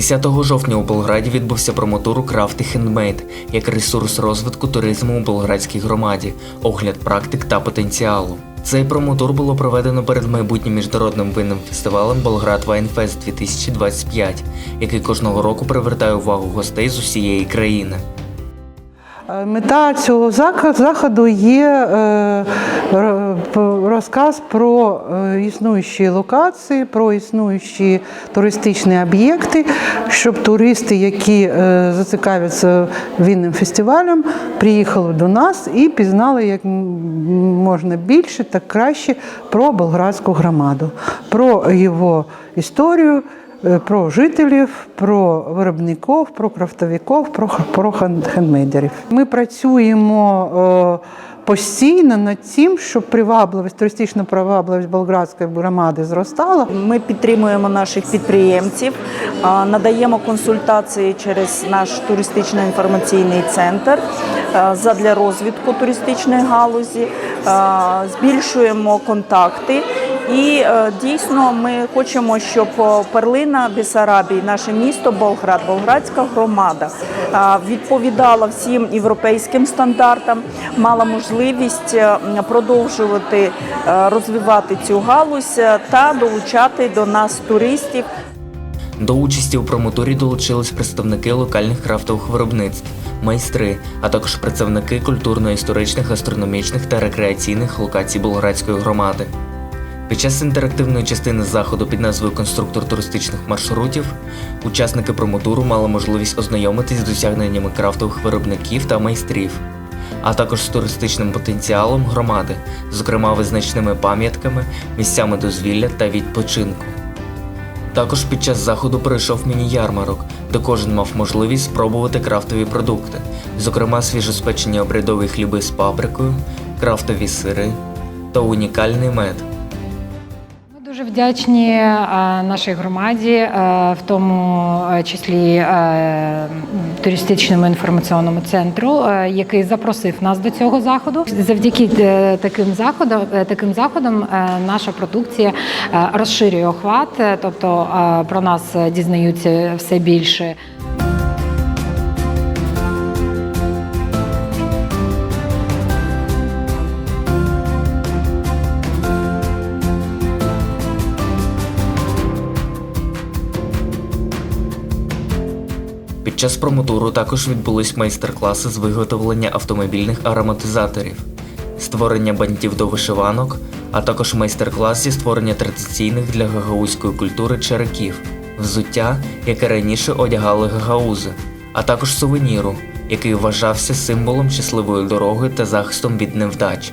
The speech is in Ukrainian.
10 жовтня у Болграді відбувся промотур Крафт і хендмейд як ресурс розвитку туризму у Болградській громаді, огляд практик та потенціалу. Цей промотур було проведено перед майбутнім міжнародним винним фестивалем Болград Вайнфест 2025, який кожного року привертає увагу гостей з усієї країни. Е, Мета цього заходу є е, розказ про е, існуючі локації, про існуючі туристичні об'єкти, щоб туристи, які зацікавляться вінним фестивалем, приїхали до нас і пізнали як можна більше та краще про болградську громаду, про його історію. Е, Про жителів, про виробників, про крафтовиків, про, про хендмейдерів. Ми працюємо е, постійно над тим, щоб привабливість, туристична привабливість болградської громади зростала. Ми підтримуємо наших підприємців, надаємо консультації через наш туристично-інформаційний центр задля розвитку туристичної галузі, збільшуємо контакти. І е, дійсно ми хочемо, щоб перлина Бесарабії, наше місто Болград, Болградська громада відповідала всім європейським стандартам, мала можливість е, продовжувати е, розвивати цю галузь е, та долучати до нас туристів. До участі у промотурі долучились представники локальних крафтових виробництв, майстри, а також представники культурно-історичних, гастрономічних та рекреаційних локацій Болградської громади. Під час інтерактивної частини заходу під назвою Конструктор туристичних маршрутів учасники промотуру мали можливість ознайомитись з досягненнями крафтових виробників та майстрів, а також з туристичним потенціалом громади, зокрема визначними пам'ятками, місцями дозвілля та відпочинку. Також під час заходу пройшов міні-ярмарок, де кожен мав можливість спробувати крафтові продукти, зокрема свіжоспечені обрядові хліби з паприкою, крафтові сири та унікальний мед. Вдячні е, нашій громаді, е, в тому е, числі туристичному інформаційному центру, який запросив нас до цього заходу. Завдяки таким заходам, таким заходам наша продукція розширює охват, тобто про нас дізнаються все більше. Під час промотуру також відбулись майстер-класи з виготовлення автомобільних ароматизаторів, створення бантів до вишиванок, а також майстер-клас зі створення традиційних для гагаузької культури череків, взуття, яке раніше одягали гагаузи, а також сувеніру, який вважався символом щасливої дороги та захистом від невдач.